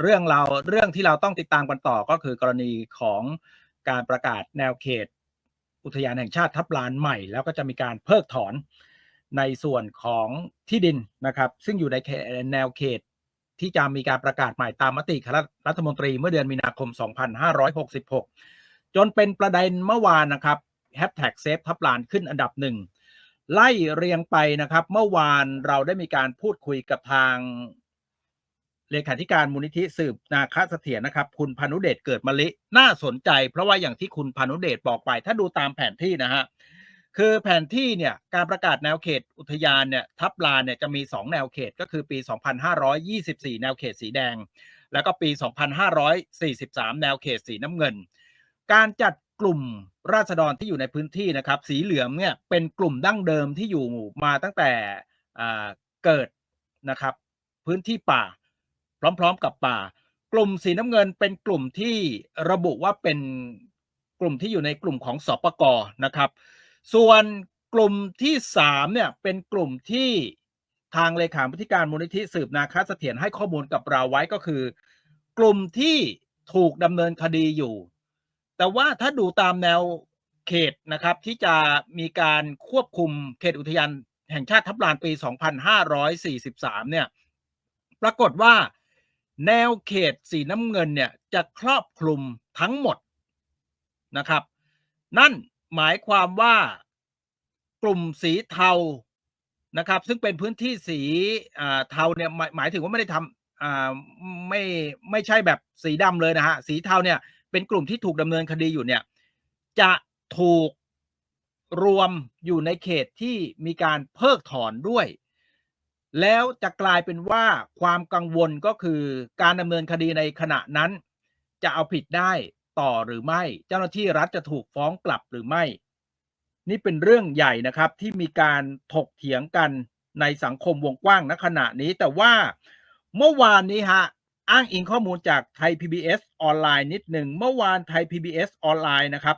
เรื่องเราเรื่องที่เราต้องติดตามกันต่อก็คือกรณีของการประกาศแนวเขต อุทยานแห่งชาติทับลานใหม่ แล้วก็จะมีการเพิกถอนในส่วนของที่ดินนะครับ ซึ่งอยู่ในแนวเขตที่จะมีการประกาศใหม่ตามมติคณะรัฐมนตรีเมื่อเดือนมีนาคม 2566 จนเป็นประเด็นเมื่อวานนะครับแฮชแท็กเซฟทับลานขึ้นอันดับหนึ่งไล่เรียงไปนะครับ เมื่อวานเราได้มีการพูดคุยกับทาง เลขาธิการมูลนิธิสืบนาคเสถียรนะครับ คุณพานุเดชเกิดมะลิน่าสนใจ เพราะว่าอย่างที่คุณพานุเดชบอกไป ถ้าดูตามแผนที่นะฮะคือแผนที่เนี่ยการประกาศแนวเขตอุทยานเนี่ยทับลานเนี่ยจะมี 2 แนวเขตก็คือปี 2524 แนวเขตสีแดง แล้วก็ปี 2543 แนวเขตสีน้ำเงิน การจัดกลุ่มราษฎรที่อยู่ในพื้นที่นะครับ สีเหลืองเนี่ยเป็นกลุ่มดั้งเดิมที่อยู่มาตั้งแต่เกิดนะครับพื้นที่ป่า พร้อมๆกับป่า กลุ่มสีน้ำเงินเป็นกลุ่มที่ระบุว่าเป็นกลุ่มที่อยู่ในกลุ่มของสปกนะครับ ส่วนกลุ่มที่สามเนี่ยเป็นกลุ่มที่ทางเลขาธิการมูลนิธิสืบนาคาเสถียรให้ข้อมูลกับเราไว้ก็คือ กลุ่มที่ถูกดำเนินคดีอยู่ แต่ว่าถ้าดูตามแนวเขตนะครับที่จะมีการควบคุมเขตอุทยานแห่งชาติทับลานปี 2543 เนี่ย ปรากฏว่า แนวเขตสีน้ำเงินเนี่ยจะครอบคลุมทั้งหมดนะครับ นั่นหมายความว่ากลุ่มสีเทานะครับ ซึ่งเป็นพื้นที่สีเทาเนี่ยหมายหมายถึงว่าไม่ได้ทำไม่ไม่ใช่แบบสีดำเลยนะฮะสีเทาเนี่ยเป็นกลุ่มที่ถูกดำเนินคดีอยู่เนี่ยจะถูกรวมอยู่ในเขตที่มีการเพิกถอนด้วย แล้วจะกลายเป็นว่าความกังวลก็คือการดำเนินคดีในขณะนั้น จะเอาผิดได้ต่อหรือไม่ เจ้าหน้าที่รัฐจะถูกฟ้องกลับหรือไม่ นี่เป็นเรื่องใหญ่นะครับที่มีการถกเถียงกันในสังคมวงกว้างณขณะนี้ แต่ว่าเมื่อวานนี้ฮะอ้างอิงข้อมูลจากไทย PBS ออนไลน์นิดหนึ่งเมื่อวานไทย PBS ออนไลน์นะครับ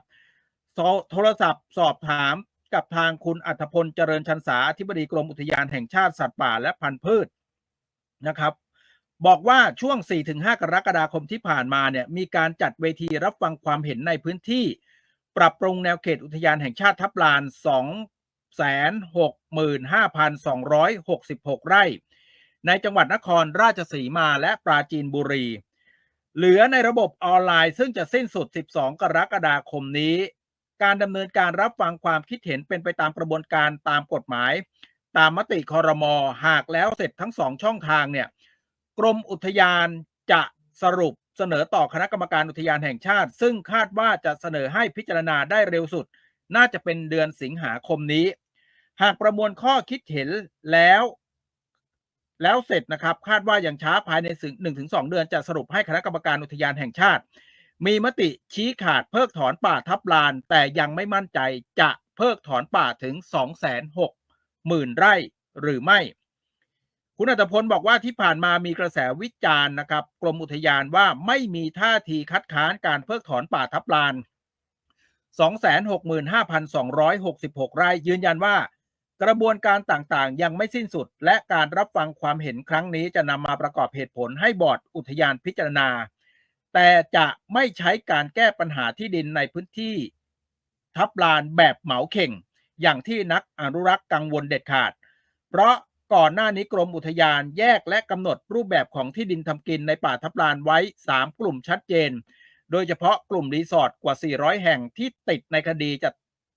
โทรศัพท์สอบถาม กับทางคุณอัธพลเจริญชันษาอธิบดีกรมอุทยานแห่งชาติสัตว์ป่าและพันธุ์พืชนะครับ บอกว่าช่วง 4-5 กรกฎาคมที่ผ่านมาเนี่ยมีการจัดเวทีรับฟังความเห็นในพื้นที่ ปรับปรุงแนวเขตอุทยานแห่งชาติทับลาน 265,266 ไร่ ในจังหวัดนครราชสีมาและปราจีนบุรีเหลือในระบบออนไลน์ซึ่งจะสิ้นสุด 12 กรกฎาคมนี้ การดำเนินการรับฟังความคิดเห็นเป็นไปตามกระบวนการตามกฎหมาย ตามมติคอรมอหากแล้วเสร็จทั้งสองช่องทางเนี่ยกรมอุทยานจะสรุปเสนอต่อคณะกรรมการอุทยานแห่งชาติ ซึ่งคาดว่าจะเสนอให้พิจารณาได้เร็วสุด น่าจะเป็นเดือนสิงหาคมนี้ หากประมวลข้อคิดเห็นแล้ว แล้วเสร็จนะครับ คาดว่าอย่างช้าภายในหนึ่งถึงสองเดือนจะสรุปให้คณะกรรมการอุทยานแห่งชาติ มีมติชี้ขาดเพิกถอนป่าทับลาน แต่ยังไม่มั่นใจจะเพิกถอนป่าถึง 2 6 0 0 0 0 ไร่หรือไม่ คุณอัตพลบอกว่าที่ผ่านมามีกระแสวิจารณ์นะครับ กรมอุทยานว่าไม่มีท่าทีคัดค้านการเพิกถอนป่าทับลาน 265,266 ไร่ยืนยันว่า กระบวนการต่างๆ ยังไม่สิ้นสุด และการรับฟังความเห็นครั้งนี้จะนำมาประกอบเหตุผลให้บอร์ดอุทยานพิจารณา แต่จะไม่ใช้การแก้ปัญหาที่ดินในพื้นที่ทับลานแบบเหมาเข่ง อย่างที่นักอนุรักษ์กังวลเด็ดขาด เพราะก่อนหน้านี้กรมอุทยานแยกและกำหนดรูปแบบของที่ดินทำกินในป่าทับลานไว้ 3 กลุ่มชัดเจน โดยเฉพาะกลุ่มรีสอร์ทกว่า 400 แห่งที่ติดในคดีจะ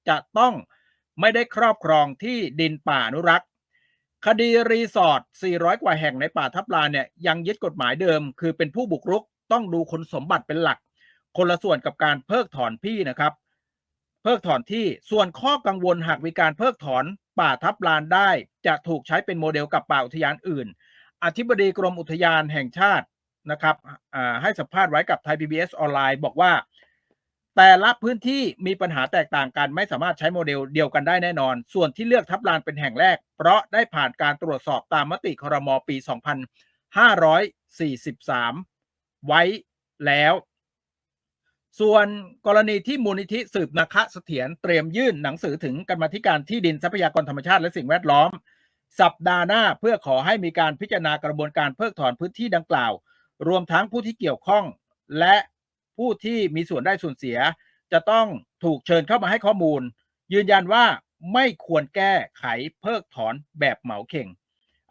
จะต้องไม่ได้ครอบครองที่ดินป่าอนุรักษ์คดีรีสอร์ท400 กว่าแห่งในป่าทับลานเนี่ยยังยึดกฎหมายเดิม คือเป็นผู้บุกรุก ต้องดูคุณสมบัติเป็นหลัก คนละส่วนกับการเพิกถอนพี่นะครับ เพิกถอนที่ส่วนข้อกังวลหากมีการเพิกถอนป่าทับลานได้ จะถูกใช้เป็นโมเดลกับป่าอุทยานอื่น อธิบดีกรมอุทยานแห่งชาตินะครับให้สัมภาษณ์ไว้กับไทย PBS ออนไลน์บอกว่า แต่ละพื้นที่มีปัญหาแตกต่างกันไม่สามารถใช้โมเดลเดียวกันได้แน่นอน ส่วนที่เลือกทับลานเป็นแห่งแรก เพราะได้ผ่านการตรวจสอบตามมติครมปี 2543 ไว้แล้ว ส่วนกรณีที่มูลนิธิสืบนาคะเสถียรเตรียมยื่นหนังสือถึงกรรมธิการที่ดินทรัพยากรธรรมชาติและสิ่งแวดล้อม สัปดาห์หน้าเพื่อขอให้มีการพิจารณากระบวนการเพิกถอนพื้นที่ดังกล่าว รวมทั้งผู้ที่เกี่ยวข้อง และผู้ที่มีส่วนได้ส่วนเสีย จะต้องถูกเชิญเข้ามาให้ข้อมูล ยืนยันว่าไม่ควรแก้ไขเพิกถอนแบบเหมาเข่ง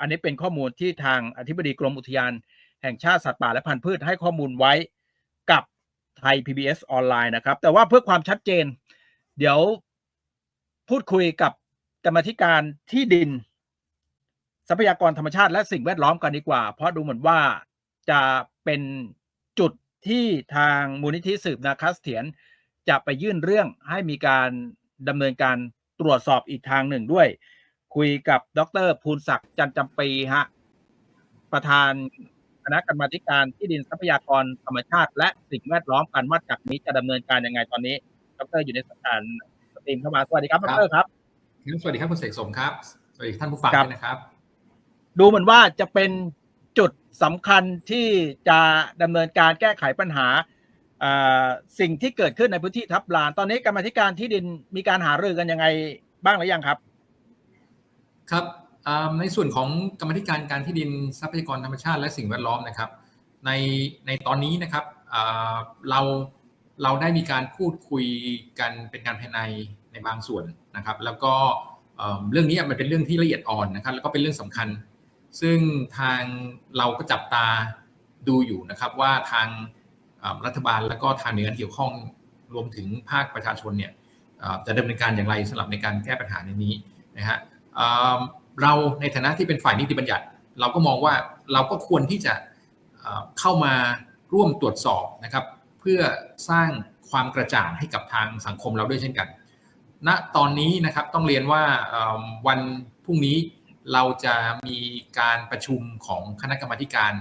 อันนี้เป็นข้อมูลที่ทางอธิบดีกรมอุทยาน แห่งชาติสัตว์ป่าและพันธุ์พืชให้ข้อมูลไว้กับไทย PBS ออนไลน์นะครับ แต่ว่าเพื่อความชัดเจน เดี๋ยวพูดคุยกับกรรมธิการที่ดิน ทรัพยากรธรรมชาติและสิ่งแวดล้อมกันดีกว่า เพราะดูเหมือนว่าจะเป็นจุดที่ทางมูลนิธิสืบนาคัสเถียน จะไปยื่นเรื่องให้มีการดำเนินการตรวจสอบอีกทางหนึ่งด้วย คุยกับดร ภูลศักดิ์จันจำปีฮะประธาน คณะกรรมาธิการที่ดินทรัพยากรธรรมชาติ และสิ่งแวดล้อมกันว่าจากนี้จะดำเนินการยังไงตอนนี้ดรอยู่ในสถานสตรีมเข้ามาสวัสดีครับดรครับสวัสดีครับคุณเสกสมครับสวัสดีท่านผู้ฟังครับด้วยนะครับ ดูเหมือนว่าจะเป็นจุดสำคัญที่จะดำเนินการแก้ไขปัญหาเอ่อสิ่งที่เกิดขึ้นในพื้นที่ทับลาน ตอนนี้กรรมาธิการที่ดินมีการหารือกันยังไงบ้างหรือยังครับ ครับอ่า ในส่วนของกรรมธิการการที่ดินทรัพยากรธรรมชาติและสิ่งแวดล้อมนะครับ ในในตอนนี้นะครับเราเราได้มีการพูดคุยกันเป็นการภายในในบางส่วนนะครับ แล้วก็เรื่องนี้มันเป็นเรื่องที่ละเอียดอ่อนนะครับ แล้วก็เป็นเรื่องสำคัญ ซึ่งทางเราก็จับตาดูอยู่นะครับว่าทางรัฐบาลแล้วก็ทางหน่วยงานเกี่ยวข้องรวมถึงภาคประชาชนเนี่ยจะดำเนินการอย่างไรสำหรับในการแก้ปัญหาในนี้นะฮะ เอ่อเราในฐานะที่เป็นฝ่ายนิติบัญญัติ เราก็มองว่าเราก็ควรที่จะเอ่อเข้ามาร่วมตรวจสอบนะครับ เพื่อสร้างความกระจ่างให้กับทางสังคมเราด้วยเช่นกันณตอนนี้นะครับต้องเรียนว่าเอิ่มวันพรุ่งนี้เราจะมีการประชุมของคณะกรรมาธิการ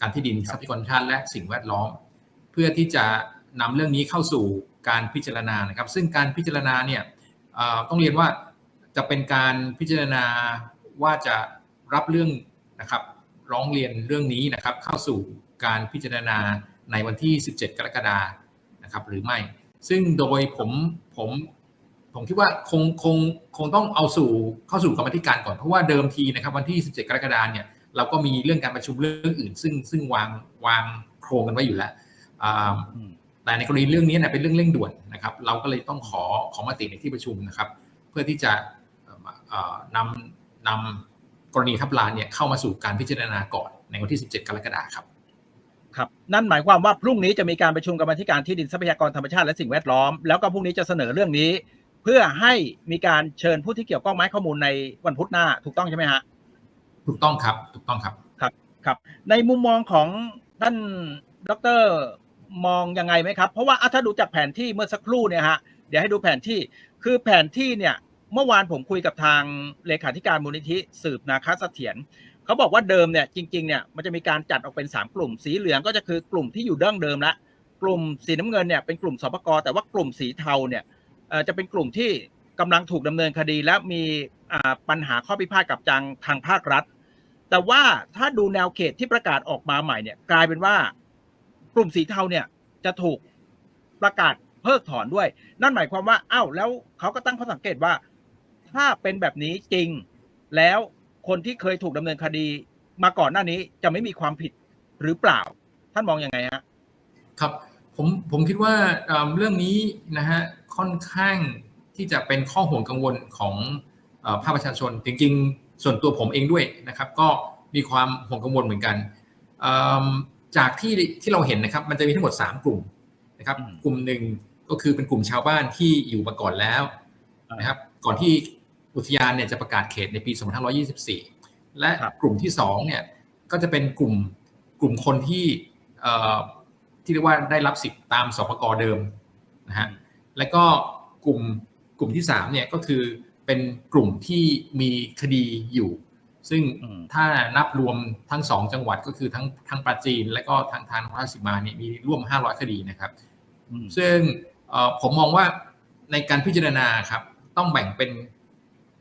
การที่ดินทรัพยากรธรรมชาติและสิ่งแวดล้อม เพื่อที่จะนำเรื่องนี้เข้าสู่การพิจารณานะครับ ซึ่งการพิจารณาเนี่ยเอ่อต้องเรียนว่า จะเป็นการพิจารณาว่าจะรับเรื่องนะครับร้องเรียนเรื่องนี้นะครับ เข้าสู่การพิจารณาในวันที่ 17 กรกฎานะครับหรือไม่ ซึ่งโดยผมผมผมคิดว่าคงคงคงต้องเอาสู่เข้าสู่กรรมธิการก่อนเพราะว่าเดิมทีนะครับวันที่ 17 กรกฎาเนี่ยเราก็มีเรื่องการประชุมเรื่องอื่น ซึ่งซึ่งวางวางโครงกันไว้อยู่แล้วอ่าแต่ในกรณีเรื่องนี้เนะเป็นเรื่องเร่งด่วนนะครับ เราก็เลยต้องขอขอมติในที่ประชุมนะครับ เพื่อที่จะ นำนำกรณีทับลานเนี่ยเข้ามาสู่การพิจารณาก่อนในวันที่ 17 กรกฎาคมครับครับนั่นหมายความว่าพรุ่งนี้จะมีการประชุมกรรมาธิการที่ดินทรัพยากรธรรมชาติและสิ่งแวดล้อม แล้วก็พรุ่งนี้จะเสนอเรื่องนี้ เพื่อให้มีการเชิญผู้ที่เกี่ยวข้องมาให้ข้อมูลในวันพุธหน้าถูกต้องใช่ไหมฮะถูกต้องครับถูกต้องครับครับในมุมมองของท่านดรมองยังไงไหมครับ เพราะว่าอะถ้าดูจากแผนที่เมื่อสักครู่เนี่ยฮะเดี๋ยวให้ดูแผนที่คือแผนที่เนี่ย เมื่อวานผมคุยกับทางเลขาธิการมูลนิธิสืบนาคาเสถียรเขาบอกว่าเดิมเนี่ยจริงๆเนี่ยมันจะมีการจัดออกเป็น 3 กลุ่ม สีเหลืองก็จะคือกลุ่มที่อยู่ดั้งเดิมละกลุ่มสีน้ำเงินเนี่ยเป็นกลุ่มสปกแต่ว่ากลุ่มสีเทาเนี่ยจะเป็นกลุ่มที่กำลังถูกดำเนินคดี และมีปัญหาข้อพิพาทกับทางทางภาครัฐ แต่ว่าถ้าดูแนวเขตที่ประกาศออกมาใหม่เนี่ยกลายเป็นว่ากลุ่มสีเทาเนี่ยจะถูกประกาศเพิกถอนด้วย นั่นหมายความว่าอ้าวแล้วเขาก็ตั้งข้อสังเกตว่า ถ้าเป็นแบบนี้จริง แล้วคนที่เคยถูกดำเนินคดีมาก่อนหน้านี้จะไม่มีความผิดหรือเปล่า ท่านมองอยังไงฮะครับผมผมคิดว่าเอ่อเรื่องนี้นะฮะค่อนข้างที่จะเป็นข้อห่วงกังวลของเอ่อภาคประชาชน จริง ๆ ส่วนตัวผมเองด้วยนะครับ ก็มีความห่วงกังวลเหมือนกันเอิ่มจากที่ที่เราเห็นนะครับ มันจะมีทั้งหมด 3 กลุ่มนะครับอืมกลุ่มหนึ่งก็คือเป็นกลุ่มชาวบ้านที่อยู่มาก่อนแล้วนะครับ ก่อนที่ อุทยานเนี่ยจะประกาศเขตในปี 2524 และครับกลุ่มที่2เนี่ยก็จะเป็นกลุ่มกลุ่มคนที่เอ่อที่เรียกว่าได้รับสิทธิ์ตามสปกเดิมนะฮะแล้วก็กลุ่มกลุ่มที่สามเนี่ยก็คือเป็นกลุ่มที่มีคดีอยู่ ซึ่งอืมถ้านับรวมทั้งสองจังหวัดก็คือทั้งทั้งปราจีน และก็ทางทางนครราชสีมาเนี่ยมีร่วม 500 คดีนะครับอืมซึ่งเอ่อผมมองว่าในการพิจารณาครับต้องแบ่งเป็น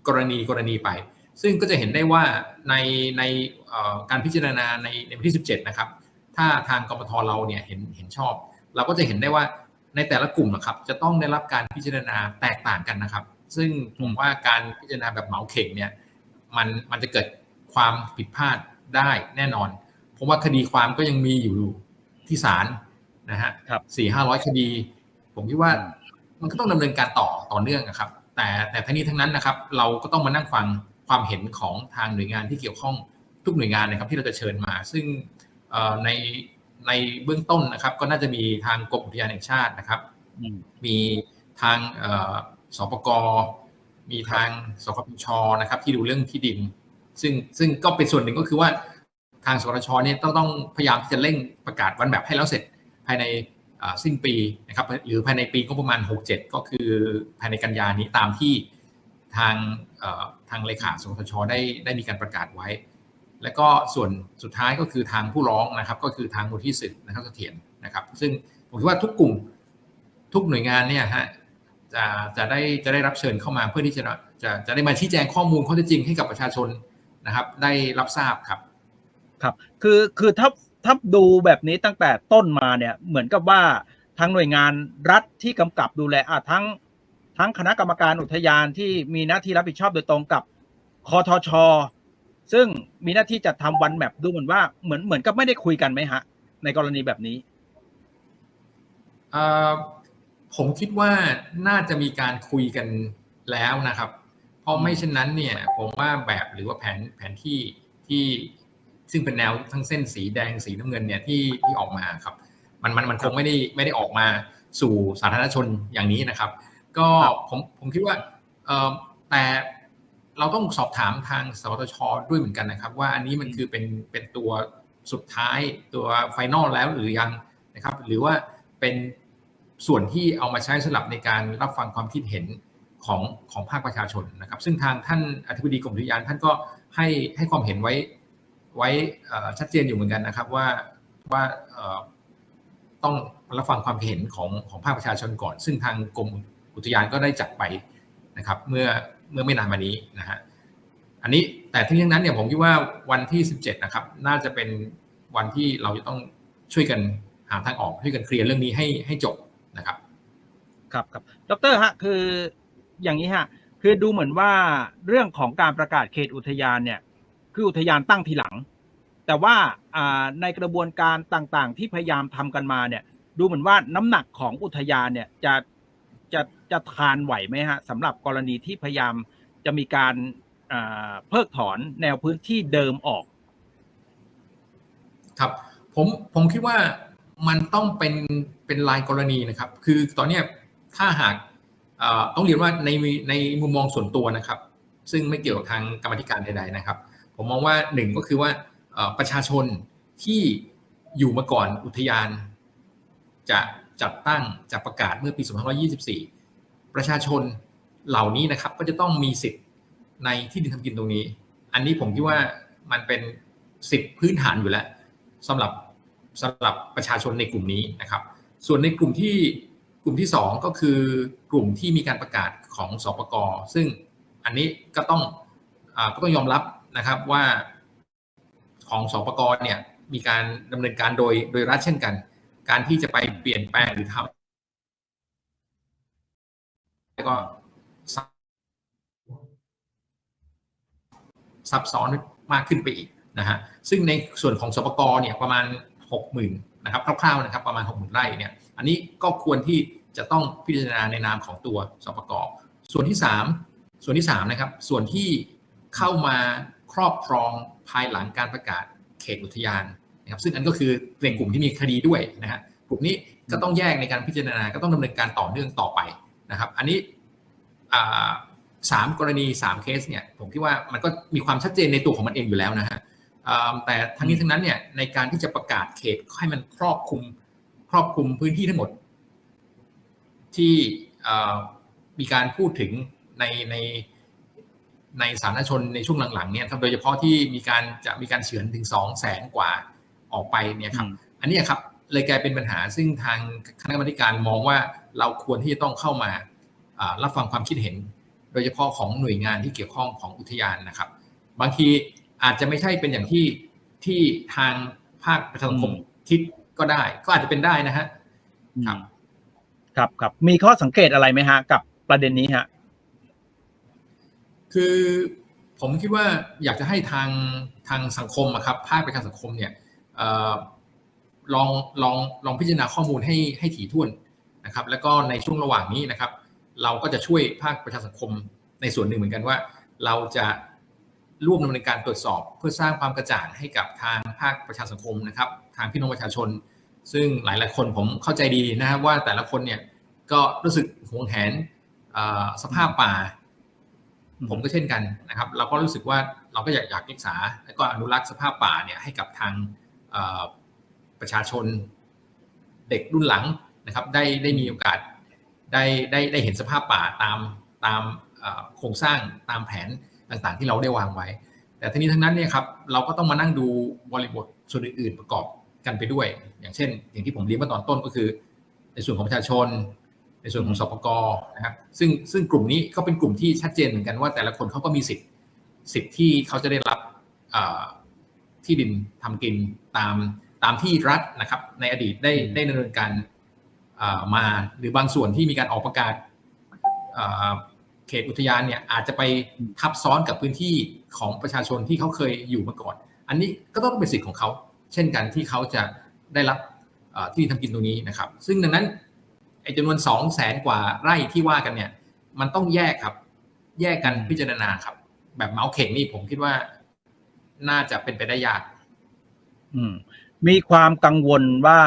กรณีกรณีไป ซึ่งก็จะเห็นได้ว่าในในเอ่อการพิจารณาในในวันที่ 17 นะครับ ถ้าทางกมทเราเนี่ยเห็นเห็นชอบ เราก็จะเห็นได้ว่าในแต่ละกลุ่มนะครับ จะต้องได้รับการพิจารณาแตกต่างกันนะครับ ซึ่งผมว่าการพิจารณาแบบเหมาเข่งเนี่ยมันมันจะเกิดความผิดพลาดได้แน่นอนผผมว่าคดีความก็ยังมีอยู่ที่ศาลนะฮะครับสี่ห้าร้อยคดี ผมคิดว่ามันก็ต้องดำเนินการต่อต่อเนื่องอะครับ แต่แต่ทั้งนี้ทั้งนั้นนะครับ เราก็ต้องมานั่งฟังความเห็นของทางหน่วยงานที่เกี่ยวข้องทุกหน่วยงานนะครับที่เราจะเชิญมา ซึ่งเอ่อในในเบื้องต้นนะครับ ก็น่าจะมีทางกรมอุทยานแห่งชาตินะครับอืมมีทางเอ่อสปกมีทางสคปชนะครับ ที่ดูเรื่องที่ดิน ซึ่งซึ่งก็เป็นส่วนหนึ่งก็คือว่าทางสคปชเนี่ยต้องต้องพยายามที่จะเร่งประกาศวันแบบให้แล้วเสร็จภายในเอ่อ สิ้นปีนะครับหรือภายในปีก็ประมาณ 67 ก็คือภายในกันยานี้ตามที่ทางทางเลขาสคปชได้ได้มีการประกาศไว้ แล้วก็ส่วนสุดท้ายก็คือทางผู้ร้องนะครับ ก็คือทางมูลที่สืบนะครับเสถียรนะครับ ซึ่งผมคิดว่าทุกกลุ่มทุกหน่วยงานเนี่ยฮะจะจะได้จะได้รับเชิญเข้ามาเพื่อที่จะจะจะได้มาชี้แจงข้อมูลข้อเท็จจริงให้กับประชาชนนะครับ ได้รับทราบครับ ครับ คือคือถ้า ถ้าดูแบบนี้ตั้งแต่ต้นมาเนี่ยเหมือนกับว่าทางหน่วยงานรัฐที่กำกับดูแลอะทั้งทั้งคณะกรรมการอุทยานที่มีหน้าที่รับผิดชอบโดยตรงกับคอทช ซึ่งมีหน้าที่จัดทำวันแมปดูเหมือนว่าเหมือนเหมือนกับไม่ได้คุยกันไหมฮะ ในกรณีแบบนี้ผมคิดว่าน่าจะมีการคุยกันแล้วนะครับ เพราะไม่เช่นนั้นเนี่ย ผมว่าแบบหรือว่าแผนแผนที่ที่ ซึ่งเป็นแนวทั้งเส้นสีแดงสีน้ำเงินเนี่ยที่ที่ออกมาครับ มันมันมันคงไม่ได้ไม่ได้ออกมาสู่สาธารณชนอย่างนี้นะครับ ก็ผมผมคิดว่าเออแต่เราต้องสอบถามทางสวทช ด้วยเหมือนกันนะครับ ว่าอันนี้มันคือเป็นเป็นตัวสุดท้ายตัวไฟนอลแล้วหรือยังนะครับ หรือว่าเป็นส่วนที่เอามาใช้สลับในการรับฟังความคิดเห็นของของภาคประชาชนนะครับ ซึ่งทางท่านอธิบดีกรมอุทยานท่านก็ให้ให้ความเห็นไว้ ไว้ชัดเจนอยู่เหมือนกันนะครับว่าว่าต้องรับฟังความเห็นของของภาคประชาชนก่อน ซึ่งทางกรมอุทยานก็ได้จัดไปนะครับ เมื่อเมื่อไม่นานมานี้นะฮะอันนี้แต่ทั้งนี้ทั้งนั้นเนี่ยผมคิดว่าวันที่ 17 นะครับ น่าจะเป็นวันที่เราจะต้องช่วยกันหาทางออกช่วยกันเคลียร์เรื่องนี้ให้ให้จบนะครับ ครับครับดรฮะคืออย่างนี้ฮะคือดูเหมือนว่าเรื่องของการประกาศเขตอุทยานเนี่ย คืออุทยานตั้งทีหลัง แต่ว่าในกระบวนการต่างๆ ที่พยายามทำกันมาเนี่ย ดูเหมือนว่าน้ำหนักของอุทยานเนี่ยจะจะจะทานไหวไหมฮะสำหรับกรณีที่พยายามจะมีการเพิกถอนแนวพื้นที่เดิมออก ครับผมผมคิดว่ามันต้องเป็นเป็นรายกรณีนะครับ คือตอนนี้ถ้าหากต้องเรียนว่าในในมุมมองส่วนตัวนะครับ ซึ่งไม่เกี่ยวกับทางกรรมธิการใดๆนะครับ ผมมองว่าหนึ่งก็คือว่าประชาชนที่อยู่มาก่อนอุทยาน จะจัดตั้งจะประกาศเมื่อปี2524 ประชาชนเหล่านี้นะครับ ก็จะต้องมีสิทธิ์ในที่ดินทำกินตรงนี้ อันนี้ผมคิดว่ามันเป็นสิทธิพื้นฐานอยู่แล้วสำหรับสำหรับประชาชนในกลุ่มนี้นะครับ ส่วนในกลุ่มที่กลุ่มที่สองก็คือกลุ่มที่มีการประกาศของสปกซึ่งอันนี้ก็ต้องอก็ต้องยอมรับ นะครับว่าของสปกเนี่ยมีการดำเนินการโดยโดยรัฐเช่นกัน การที่จะไปเปลี่ยนแปลงหรือทำก็ซับซ้อนมากขึ้นไปอีกนะฮะซึ่งในส่วนของสปกรเนี่ยประมาณ 60,000นะครับคร่าวๆนะครับประมาณ 60,000ไร่เนี่ยอันนี้ก็ควรที่จะต้องพิจารณาในนามของตัวสปกรส่วนที่ 3 ส่วนที่3นะครับส่วนที่เข้ามา ครอบครองภายหลังการประกาศเขตอุทยานนะครับซึ่งอันก็คือเป็นกลุ่มที่มีคดีด้วยนะฮะกลุ่มนี้ก็ต้องแยกในการพิจารณาก็ต้องดำเนินการต่อเนื่องต่อไปนะครับ อันนี้สามกรณีสามเคสเนี่ยผมคิดว่ามันก็มีความชัดเจนในตัวของมันเองอยู่แล้วนะฮะแต่ทั้งนี้ทั้งนั้นเนี่ยในการที่จะประกาศเขตให้มันครอบคลุมครอบคลุมพื้นที่ทั้งหมด ที่มีการพูดถึงในใน ในสาธารณชนในช่วงหลังๆเนี่ยครับโดยเฉพาะที่มีการจะมีการเฉือนถึงสองแสนกว่าออกไปเนี่ยครับอืมอันนี้ครับเลยกลายเป็นปัญหาซึ่งทางคณะกรรมการมองว่าเราควรที่จะต้องเข้ามาอ่ารับฟังความคิดเห็น โดยเฉพาะของหน่วยงานที่เกี่ยวข้องของอุทยานนะครับ บางทีอาจจะไม่ใช่เป็นอย่างที่ที่ทางภาคประชาสังคมอืมคิดก็ได้ ก็อาจจะเป็นได้นะฮะครับครับครับมีข้อสังเกตอะไรไหมฮะกับประเด็นนี้ฮะ คือผมคิดว่าอยากจะให้ทางทางสังคมครับภาคประชาสังคมเนี่ยออลองลองลองพิจารณาข้อมูลให้ให้ถี่ถ้วนนะครับ แล้วก็ในช่วงระหว่างนี้นะครับ เราก็จะช่วยภาคประชาสังคมในส่วนหนึ่งเหมือนกันว่า เราจะร่วมดำเนินการตรวจสอบเพื่อสร้างความกระจ่างให้กับทางภาคประชาสังคมนะครับ ทางพี่น้องประชาชน ซึ่งหลายๆคนผมเข้าใจดีนะครับว่าแต่ละคนเนี่ยก็รู้สึกหวงแหนสภาพป่า ผมก็เช่นกันนะครับ เราก็รู้สึกว่าเราก็อยากอยากรักษา และก็อนุรักษ์สภาพป่าเนี่ยให้กับทางประชาชนเด็กรุ่นหลังนะครับ ได้ได้มีโอกาสได้ได้ได้เห็นสภาพป่าตามตามโครงสร้างตามแผนต่างๆ ที่เราได้วางไว้ แต่ทั้งนี้ทั้งนั้นเนี่ยครับเราก็ต้องมานั่งดูบริบทส่วนอื่นๆประกอบกันไปด้วย อย่างเช่น อย่างที่ผมเรียนเมื่อตอนต้นก็คือ ในส่วนของประชาชน ในส่วนของสปกนะครับซึ่งซึ่งกลุ่มนี้ก็เป็นกลุ่มที่ชัดเจนเหมือนกันว่า แต่ละคนเขาก็มีสิทธิ์สิทธิ์ที่เขาจะได้รับเอ่อที่ดินทำกินตามตามที่รัฐนะครับ ในอดีตได้ได้ดำเนินการเอ่อมาหรือบางส่วนที่มีการออกประกาศเอ่อเขตอุทยานเนี่ยอาจจะไปทับซ้อนกับพื้นที่ของประชาชนที่เขาเคยอยู่มาก่อน อันนี้ก็ต้องเป็นสิทธิ์ของเขา เช่นกันที่เขาจะได้รับเอ่อที่ดินทำกินตรงนี้นะครับ ซึ่งดังนั้น ไอ้จำนวนสองแสนกว่าไร่ที่ว่ากันเนี่ย มันต้องแยกครับ แยกกันพิจารณาครับ แบบเมาส์เข่งนี่ผมคิดว่าน่าจะเป็นไปได้ยาก อืม มีความกังวลว่า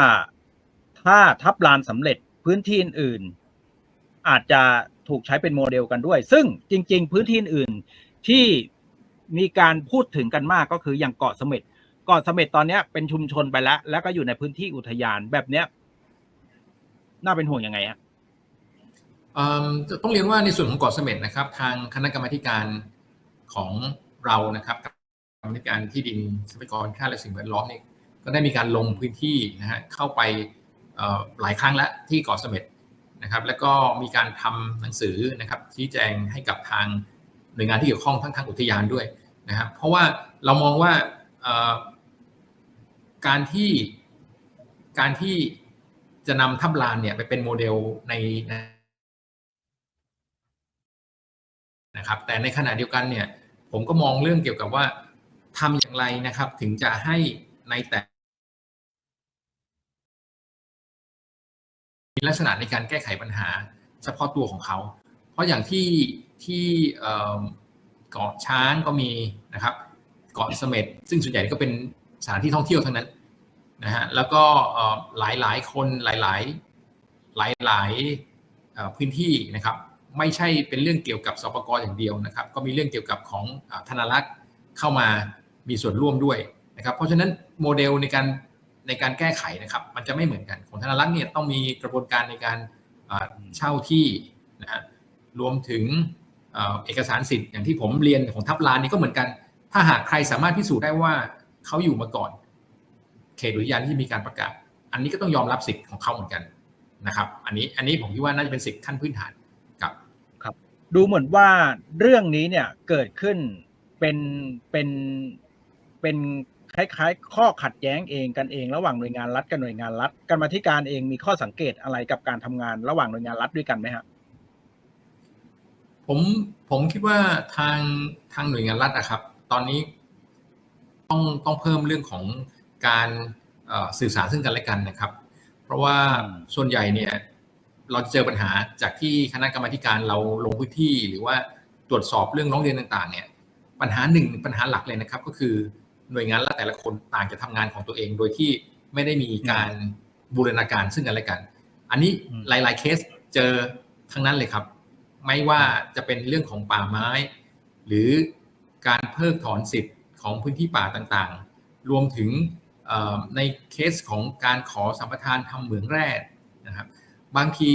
ถ้าทับลานสำเร็จพื้นที่อื่นๆอาจจะถูกใช้เป็นโมเดลกันด้วย ซึ่งจริง ๆ พื้นที่อื่นที่มีการพูดถึงกันมากก็คืออย่างเกาะเสม็ดเกาะเสม็ดตอนนี้เป็นชุมชนไปแล้ว แล้วก็อยู่ในพื้นที่อุทยานแบบเนี้ย น่าเป็นห่วงยังไงฮะต้องเรียนว่าในส่วนของเกาะเสม็ดนะครับ ทางคณะกรรมการของเรานะครับกรรมการที่ดินทรัพยากรข้าและสิ่งแวดล้อมนี่ก็ได้มีการลงพื้นที่นะฮะเข้าไปหลายครั้งแล้วที่เกาะเสม็ดนะครับ แล้วก็มีการทำหนังสือนะครับชี้แจงให้กับทางหน่วยงานที่เกี่ยวข้องทั้งทางอุทยานด้วยนะครับ เพราะว่าเรามองว่าการที่การที่ จะนำทับลานเนี่ยไปเป็นโมเดลในนะครับ แต่ในขณะเดียวกันเนี่ยผมก็มองเรื่องเกี่ยวกับว่าทำอย่างไรนะครับ ถึงจะให้ในแต่มีลักษณะในการแก้ไขปัญหาเฉพาะตัวของเขา เพราะอย่างที่ที่เกาะช้างก็มีนะครับ เกาะเสม็ดซึ่งส่วนใหญ่ก็เป็นสถานที่ท่องเที่ยวทั้งนั้น นะฮะแล้วก็หลายหลายๆคนหลายหลายหลายหลายๆพื้นที่นะครับไม่ใช่เป็นเรื่องเกี่ยวกับสปกอย่างเดียวนะครับ ก็มีเรื่องเกี่ยวกับของธนารักษ์เข้ามามีส่วนร่วมด้วยนะครับเพราะฉะนั้นโมเดลในการในการแก้ไขนะครับ มันจะไม่เหมือนกันของธนารักษ์เนี่ยต้องมีกระบวนการในการเช่าที่นะฮะรวมถึงเอ่อเอกสารสิทธิ์อย่างที่ผมเรียนของทับลานนี่ก็เหมือนกัน ถ้าหากใครสามารถพิสูจน์ได้ว่าเขาอยู่มาก่อน เขตอุทยานที่มีการประกาศ อันนี้ก็ต้องยอมรับสิทธิ์ของเขาเหมือนกันนะครับ อันนี้อันนี้ผมคิดว่าน่าจะเป็นสิทธิ์ขั้นพื้นฐานกับ ดูเหมือนว่าเรื่องนี้เนี่ยเกิดขึ้นเป็นเป็นเป็นคล้ายๆ ข้อขัดแย้งเองกันเองระหว่างหน่วยงานรัฐกับหน่วยงานรัฐกรรมาธิการเองมีข้อสังเกตอะไรกับการทำงานระหว่างหน่วยงานรัฐด้วยกันไหมฮะผมผมคิดว่าทางทางหน่วยงานรัฐอะครับ ตอนนี้ต้องต้องเพิ่มเรื่องของ การเอ่อสื่อสารซึ่งกันและกันนะครับ เพราะว่าอืมส่วนใหญ่เนี่ยเราจะเจอปัญหาจากที่คณะกรรมาธิการเราลงพื้นที่หรือว่าตรวจสอบเรื่องร้องเรียนต่างๆ เนี่ย ปัญหาหนึ่งปัญหาหลักเลยนะครับ ก็คือหน่วยงานรัฐแต่ละคนต่างจะทำงานของตัวเอง โดยที่ไม่ได้มีการบูรณาการซึ่งกันและกัน อันนี้อืมหลายๆเคสเจอทั้งนั้นเลยครับ ไม่ว่าจะเป็นเรื่องของป่าไม้ หรือการเพิกถอนสิทธิ์ของพื้นที่ป่าต่างๆ รวมถึงเอ่อ ในเคสของการขอสัมปทานทำเหมืองแร่นะครับ บางที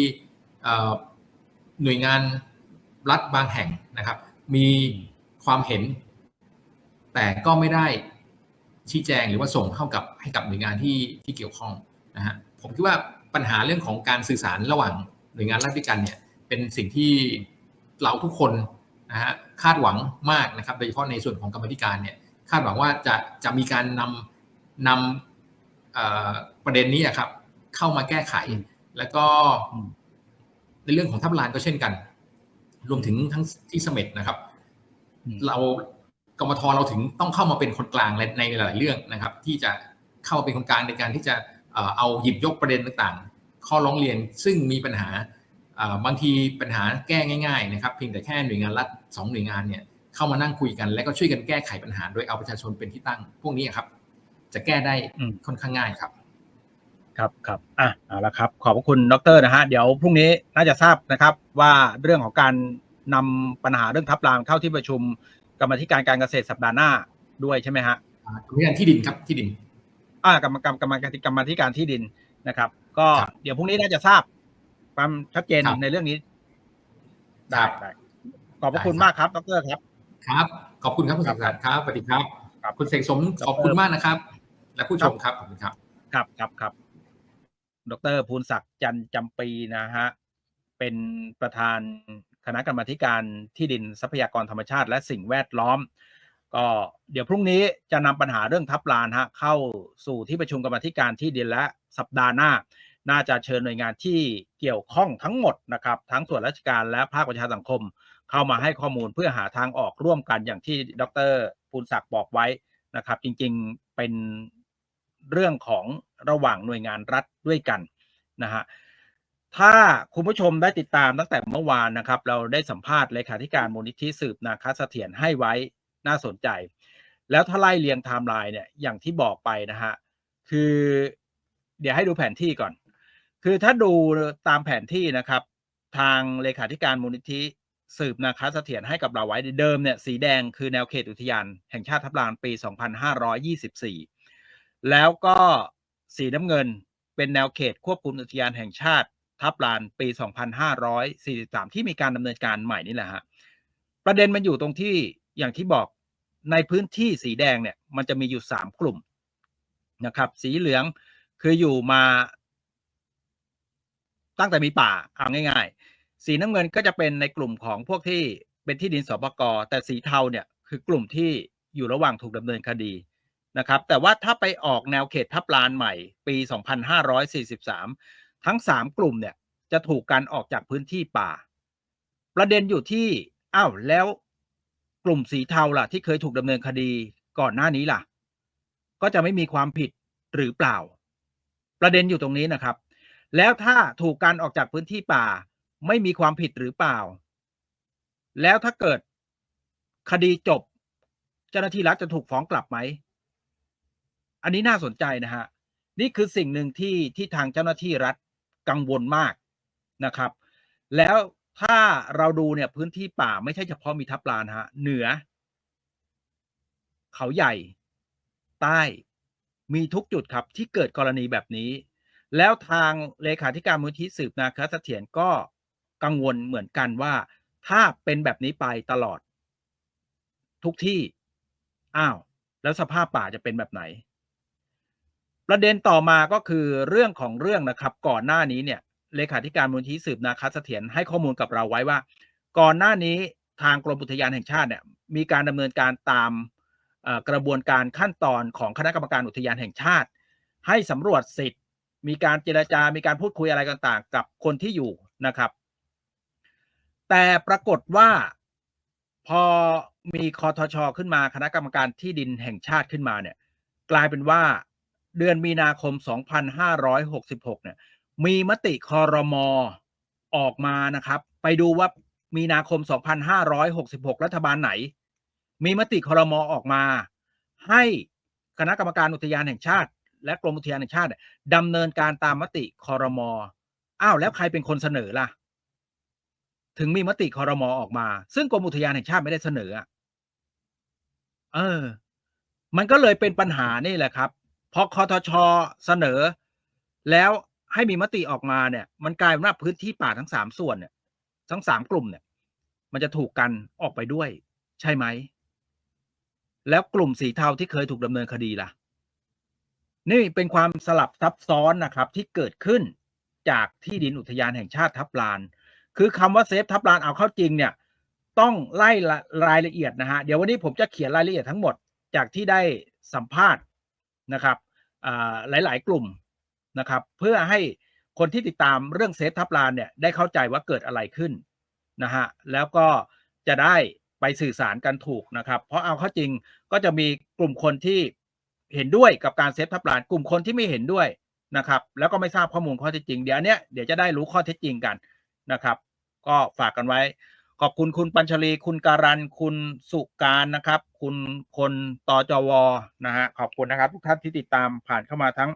หน่วยงานรัฐบางแห่งนะครับ มีความเห็น แต่ก็ไม่ได้ชี้แจงหรือว่าส่งเข้ากับให้กับหน่วยงานที่ที่เกี่ยวข้องนะฮะผมคิดว่าปัญหาเรื่องของการสื่อสารระหว่างหน่วยงานรัฐด้วยกันเนี่ยเป็นสิ่งที่เราทุกคนนะฮะคาดหวังมากนะครับ โดยเฉพาะในส่วนของกรรมธิการเนี่ยคาดหวังว่าจะจะมีการนำ นำเอ่อประเด็นนี้อะครับเข้ามาแก้ไขอืมแล้วก็อืมในเรื่องของทับลานก็เช่นกัน รวมถึงทั้งที่เสม็ดนะครับอืมเรากมทเราถึงต้องเข้ามาเป็นคนกลางในในหลายๆเรื่องนะครับ ที่จะเข้าเป็นคนกลางในการที่จะเอ่อเอาหยิบยกประเด็นต่างๆ ข้อร้องเรียนซึ่งมีปัญหาเอ่อบางทีปัญหาแก้ง่ายๆนะครับเพียงแต่แค่หน่วยงานรัฐสองหน่วยงานเนี่ยเข้ามานั่งคุยกัน แล้วก็ช่วยกันแก้ไขปัญหา โดยเอาประชาชนเป็นที่ตั้งพวกนี้ครับ จะแก้ได้อืมค่อนข้างง่ายครับ ครับครับอะเอาละครับ ขอบพระคุณดรนะฮะเดี๋ยวพรุ่งนี้น่าจะทราบนะครับ ว่าเรื่องของการนำปัญหาเรื่องทับลานเข้าที่ประชุมกรรมาธิการการเกษตรสัปดาห์หน้าด้วยใช่ไหมฮะอ่ากรรมธิการที่ดินครับที่ดิน อ่ากรรมกรรมกรรมการกรรมาธิการที่ดินนะครับ ก็ครับเดี๋ยวพรุ่งนี้น่าจะทราบ ความชัดเจนครับในเรื่องนี้คได้รับได้ขอบพระคุณได้ครับมากครับดรครับ ครับ ขอบคุณครับคุณครัเสบกสรรครับสวัสดีครับครับ คุณเสกสมขอบคุณมากนะครับ และผู้ชมครับขอบคุณครับ ครับครับครับ ดรภูนศักดิ์จันทร์จำปีนะฮะ เป็นประธานคณะกรรมาธิการที่ดินทรัพยากรธรรมชาติ และสิ่งแวดล้อม ก็เดี๋ยวพรุ่งนี้จะนำปัญหาเรื่องทับลานฮะเข้าสู่ที่ประชุมกรรมาธิการที่ดินและสัปดาห์หน้า น่าจะเชิญหน่วยงานที่เกี่ยวข้องทั้งหมดนะครับ ทั้งส่วนราชการและภาคประชาสังคม เข้ามาให้ข้อมูลเพื่อหาทางออกร่วมกันอย่างที่ดรภูนศักดิ์บอกไว้นะครับ จริงๆเป็น เรื่องของระหว่างหน่วยงานรัฐด้วยกันนะฮะถ้าคุณผู้ชมได้ติดตามตั้งแต่เมื่อวานนะครับ เราได้สัมภาษณ์เลขาธิการมูลนิธิสืบนาคเสถียรให้ไว้น่าสนใจ แล้วถ้าไล่เรียงไทม์ไลน์เนี่ยอย่างที่บอกไปนะฮะคือเดี๋ยวให้ดูแผนที่ก่อน คือถ้าดูตามแผนที่นะครับ ทางเลขาธิการมูลนิธิสืบนาคเสถียรให้กับเราไว้เดิมเนี่ยสีแดงคือแนวเขตอุทยานแห่งชาติทับลานปี 2524 แล้วก็สีน้ำเงินเป็นแนวเขตควบคุมอุทยานแห่งชาติทับลานปี 2543 ที่มีการดำเนินการใหม่นี่แหละฮะประเด็นมันอยู่ตรงที่อย่างที่บอกในพื้นที่สีแดงเนี่ยมันจะมีอยู่สามกลุ่มนะครับสีเหลืองคืออยู่มาตั้งแต่มีป่าเอาง่าย ๆ สีน้ำเงินก็จะเป็นในกลุ่มของพวกที่เป็นที่ดินสปกแต่สีเทาเนี่ยคือกลุ่มที่อยู่ระหว่างถูกดำเนินคดี นะครับ แต่ว่าถ้าไปออกแนวเขตทับลานใหม่ปี 2543 ทั้งสามกลุ่มเนี่ยจะถูกการออกจากพื้นที่ป่า ประเด็นอยู่ที่อ้าวแล้วกลุ่มสีเทาล่ะ ที่เคยถูกดำเนินคดีก่อนหน้านี้ล่ะ ก็จะไม่มีความผิดหรือเปล่า ประเด็นอยู่ตรงนี้นะครับ แล้วถ้าถูกการออกจากพื้นที่ป่า ไม่มีความผิดหรือเปล่า แล้วถ้าเกิดคดีจบ เจ้าหน้าที่รัฐจะถูกฟ้องกลับไหม อันนี้น่าสนใจนะฮะนี่คือสิ่งหนึ่งที่ที่ทางเจ้าหน้าที่รัฐกังวลมากนะครับ แล้วถ้าเราดูเนี่ยพื้นที่ป่าไม่ใช่เฉพาะมีทับลานฮะเหนือ เขาใหญ่ ใต้มีทุกจุดครับที่เกิดกรณีแบบนี้ แล้วทางเลขาธิการมูลที่สืบนาคเสถียรก็กังวลเหมือนกันว่า ถ้าเป็นแบบนี้ไปตลอด ทุกที่ อ้าว แล้วสภาพป่าจะเป็นแบบไหน ประเด็นต่อมาก็คือเรื่องของเรื่องนะครับ ก่อนหน้านี้เนี่ยเลขาธิการมูลที่สืบนาคเสถียรให้ข้อมูลกับเราไว้ว่า ก่อนหน้านี้ทางกรมอุทยานแห่งชาติเนี่ยมีการดำเนินการตามกระบวนการขั้นตอนของคณะกรรมการอุทยานแห่งชาติ ให้สำรวจสิทธิ์ มีการเจรจา มีการพูดคุยอะไรต่างๆ กับคนที่อยู่นะครับ แต่ปรากฏว่าพอมีคอทช ขึ้นมาคณะกรรมการที่ดินแห่งชาติขึ้นมาเนี่ย กลายเป็นว่า เดือนมีนาคม 2566 เนี่ย มีมติคอรมอออกมานะครับ ไปดูว่ามีนาคม 2566 รัฐบาลไหน มีมติคอรมอออกมา ให้คณะกรรมการอุทยานแห่งชาติ และกรมอุทยานแห่งชาติดำเนินการตามมติคอรมออ้าวแล้วใครเป็นคนเสนอล่ะ ถึงมีมติคอรมอออกมา ซึ่งกรมอุทยานแห่งชาติไม่ได้เสนออะเออ มันก็เลยเป็นปัญหานี่แหละครับ พอคอทชเสนอ แล้วให้มีมติออกมาเนี่ย มันกลายเป็นว่าพื้นที่ป่าทั้งสามส่วนเนี่ย ทั้งสามกลุ่มเนี่ย มันจะถูกกันออกไปด้วย ใช่ไหม แล้วกลุ่มสีเทาที่เคยถูกดำเนินคดีล่ะ นี่เป็นความสลับซับซ้อนนะครับ ที่เกิดขึ้นจากที่ดินอุทยานแห่งชาติทับลาน คือคำว่าเซฟทับลานเอาเข้าจริงเนี่ย ต้องไล่รายละเอียดนะฮะ เดี๋ยววันนี้ผมจะเขียนรายละเอียดทั้งหมดจากที่ได้สัมภาษณ์ นะครับหลาย ๆ กลุ่มนะครับ เพื่อให้คนที่ติดตามเรื่องเซฟทับลานเนี่ยได้เข้าใจว่าเกิดอะไรขึ้นนะฮะแล้วก็จะได้ไปสื่อสารกันถูกนะครับ เพราะเอาเข้าจริงก็จะมีกลุ่มคนที่เห็นด้วยกับการเซฟทับลาน กลุ่มคนที่ไม่เห็นด้วยนะครับ แล้วก็ไม่ทราบข้อมูลข้อเท็จจริงเดี๋ยวอันเนี้ยเดี๋ยวจะได้รู้ข้อเท็จจริงกันนะครับ ก็ฝากกันไว้ ขอบคุณคุณปัญชลี คุณการัน คุณสุการนะครับ คุณคนตอจวนะฮะขอบคุณนะครับ ทุกท่านที่ติดตามผ่านเข้ามาทั้ง